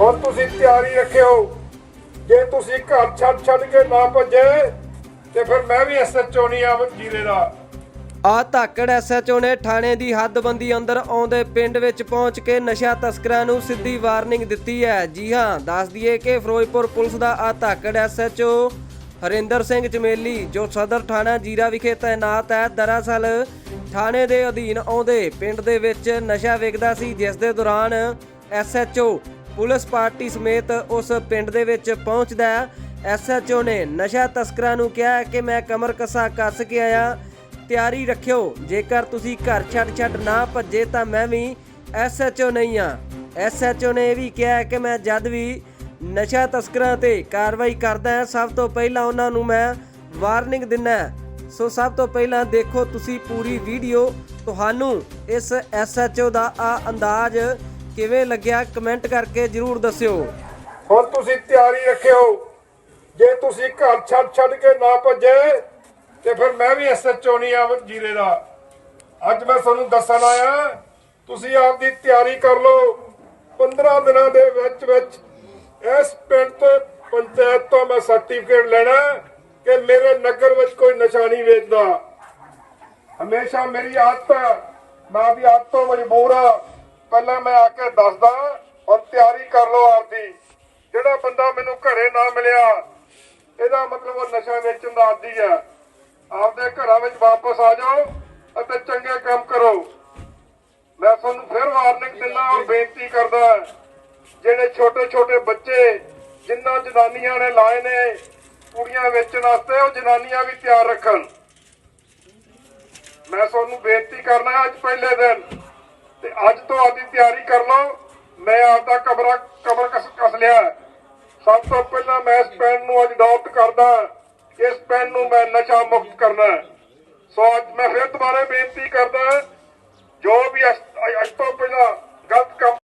ਹੁਣ ਤੁਸੀਂ ਤਿਆਰੀ ਰੱਖਿਓ। ਜੇ ਤੁਸੀਂ ਘਰ ਛੱਡ ਛੱਡ ਕੇ ਨਾ ਭੱਜੇ, ਤੇ ਫਿਰ ਮੈਂ ਵੀ ਐਸਐਚਓ ਨਹੀਂ ਆ ਜੀਰੇ ਦਾ। ਆ ਧਾਕੜ ਐਸਐਚਓ ਨੇ ਥਾਣੇ ਦੀ ਹੱਦਬੰਦੀ ਅੰਦਰ ਆਉਂਦੇ ਪਿੰਡ ਵਿੱਚ ਪਹੁੰਚ ਕੇ ਨਸ਼ਾ ਤਸਕਰਾਂ ਨੂੰ ਸਿੱਧੀ ਵਾਰਨਿੰਗ ਦਿੱਤੀ ਹੈ। ਜੀ ਹਾਂ, ਦੱਸ ਦਈਏ ਕਿ ਫਿਰੋਜ਼ਪੁਰ ਪੁਲਿਸ ਦਾ ਆ ਧਾਕੜ ਐਸਐਚਓ ਹਰਿੰਦਰ ਸਿੰਘ ਚਮੇਲੀ, ਜੋ ਸਦਰ ਥਾਣਾ ਜੀਰਾ ਵਿਖੇ ਤਾਇਨਾਤ ਹੈ, ਦਰਅਸਲ ਥਾਣੇ ਦੇ ਅਧੀਨ ਆਉਂਦੇ ਪਿੰਡ ਦੇ ਵਿੱਚ ਨਸ਼ਾ ਵਿਕਦਾ ਸੀ, ਜਿਸ ਦੇ ਦੌਰਾਨ ਐਸਐਚਓ ਪੁਲਿਸ ਪਾਰਟੀ ਸਮੇਤ ਉਸ ਪਿੰਡ ਦੇ ਵਿੱਚ ਪਹੁੰਚਦਾ ਹੈ। ਐਸਐਚਓ ਨੇ ਨਸ਼ਾ ਤਸਕਰਾਂ ਨੂੰ ਕਿਹਾ ਕਿ ਮੈਂ ਕਮਰ ਕਸਾ ਕੱਸ ਕੇ ਆਇਆ। ਤਿਆਰੀ ਰੱਖਿਓ, ਜੇਕਰ ਤੁਸੀਂ ਘਰ ਛੱਡ ਛੱਡ ਨਾ ਭੱਜੇ ਤਾਂ ਮੈਂ ਵੀ ਐਸਐਚਓ ਨਹੀਂ ਆ ਐਸਐਚਓ ਨੇ ਇਹ ਵੀ ਕਿਹਾ ਕਿ ਮੈਂ ਜਦ ਵੀ ਨਸ਼ਾ ਤਸਕਰਾਂ ਤੇ ਕਾਰਵਾਈ ਕਰਦਾ ਸਭ ਤੋਂ ਪਹਿਲਾਂ ਉਹਨਾਂ ਨੂੰ ਮੈਂ ਵਾਰਨਿੰਗ ਦਿੰਦਾ ਸੋ ਸਭ ਤੋਂ ਪਹਿਲਾਂ ਦੇਖੋ ਤੁਸੀਂ ਪੂਰੀ ਵੀਡੀਓ। ਤੁਹਾਨੂੰ ਇਸ ਐਸਐਚਓ ਦਾ ਆ ਅੰਦਾਜ਼ ਕਿਵੇਂ ਲੱਗਿਆ? ਕਮੈਂਟ ਕਰਕੇ ਜਰੂਰ ਦੱਸਿਓ। ਹੁਣ ਤੁਸੀਂ ਤਿਆਰੀ ਰੱਖਿਓ। ਜੇ ਤੁਸੀਂ ਘਰ ਛੱਡ ਛੱਡ ਕੇ ਨਾ ਭੱਜੇ, ਤੇ ਫਿਰ ਮੈਂ ਵੀ ਐਸਐਚਓ ਨਹੀਂ ਆ ਜੀਰੇ ਦਾ। ਅੱਜ ਮੈਂ ਤੁਹਾਨੂੰ ਦੱਸਣ ਆਇਆ, ਤੁਸੀਂ ਆਪਦੀ ਤਿਆਰੀ ਕਰ ਲਓ। 15 ਦਿਨਾਂ ਦੇ ਵਿੱਚ ਵਿੱਚ ਇਸ ਪਿੰਡ ਤੋਂ ਪੰਚਾਇਤ ਤੋਂ ਮੈਂ ਸਰਟੀਫਿਕੇਟ ਲੈਣਾ ਕਿ ਮੇਰੇ ਨਗਰ ਵਿੱਚ ਕੋਈ ਨਸ਼ਾ ਨਹੀਂ ਵੇਚਦਾ। ਹਮੇਸ਼ਾ ਮੇਰੀ ਆਦਤ ਹੈ ਮੈਂ ਵੀ ਆਦਤ ਮਜਬੂਰ ਆ। ਪਹਿਲਾਂ ਮੈਂ ਆ ਕੇ ਦੱਸਦਾ ਔਰ ਤਿਆਰੀ ਕਰ ਲਓ ਆਪਦੀ। ਜਿਹੜਾ ਬੰਦਾ ਮੈਨੂੰ ਘਰੇ ਨਾ ਮਿਲਿਆ, ਇਹਦਾ ਮਤਲਬ ਉਹ ਨਸ਼ਾ ਵੇਚਣ ਦਾ ਆਦੀ ਹੈ। ਆਪਦੇ ਘਰਾਂ ਵਿੱਚ ਵਾਪਸ ਆ ਜਾਓ ਅਤੇ ਚੰਗੇ ਕੰਮ ਕਰੋ। ਮੈਂ ਤੁਹਾਨੂੰ ਫਿਰ ਵਾਰਨਿੰਗ ਦਿੰਦਾ ਔਰ ਬੇਨਤੀ ਕਰਦਾ, ਜਿਹੜੇ ਛੋਟੇ ਛੋਟੇ ਬੱਚੇ ਜਿਨ੍ਹਾਂ ਜਨਾਨੀਆਂ ਨੇ ਲਾਏ ਨੇ, ਕੁੜੀਆਂ ਵੇਚਣ ਵਾਸਤੇ ਉਹ ਜਨਾਨੀਆਂ ਵੀ ਤਿਆਰ ਰੱਖਣ। ਮੈਂ ਤੁਹਾਨੂੰ ਬੇਨਤੀ ਕਰਨਾ ਅੱਜ ਪਹਿਲੇ ਦਿਨ। ਤੇ ਅੱਜ ਤੋਂ ਆਦੀ ਤਿਆਰੀ ਕਰ ਲਓ। ਮੈਂ ਆਪਦਾ ਕਮਰਾ, ਕਮਰ ਕਸ ਕਸ ਲਿਆ। ਸਭ ਤੋਂ ਪਹਿਲਾਂ ਮੈਂ ਇਸ ਪੈਨ ਨੂੰ ਅੱਜ ਅਡਾਪਟ ਕਰਦਾ। ਇਸ ਪੈਨ ਨੂੰ ਮੈਂ ਨਸ਼ਾ ਮੁਕਤ ਕਰਨਾ। ਸੋ ਅੱਜ ਮੈਂ ਫਿਰ ਦੁਬਾਰਾ ਬੇਨਤੀ ਕਰਦਾ, ਜੋ ਵੀ ਅੱਜ ਤੋਂ ਪਹਿਲਾਂ ਗਲਤ ਕੰਮ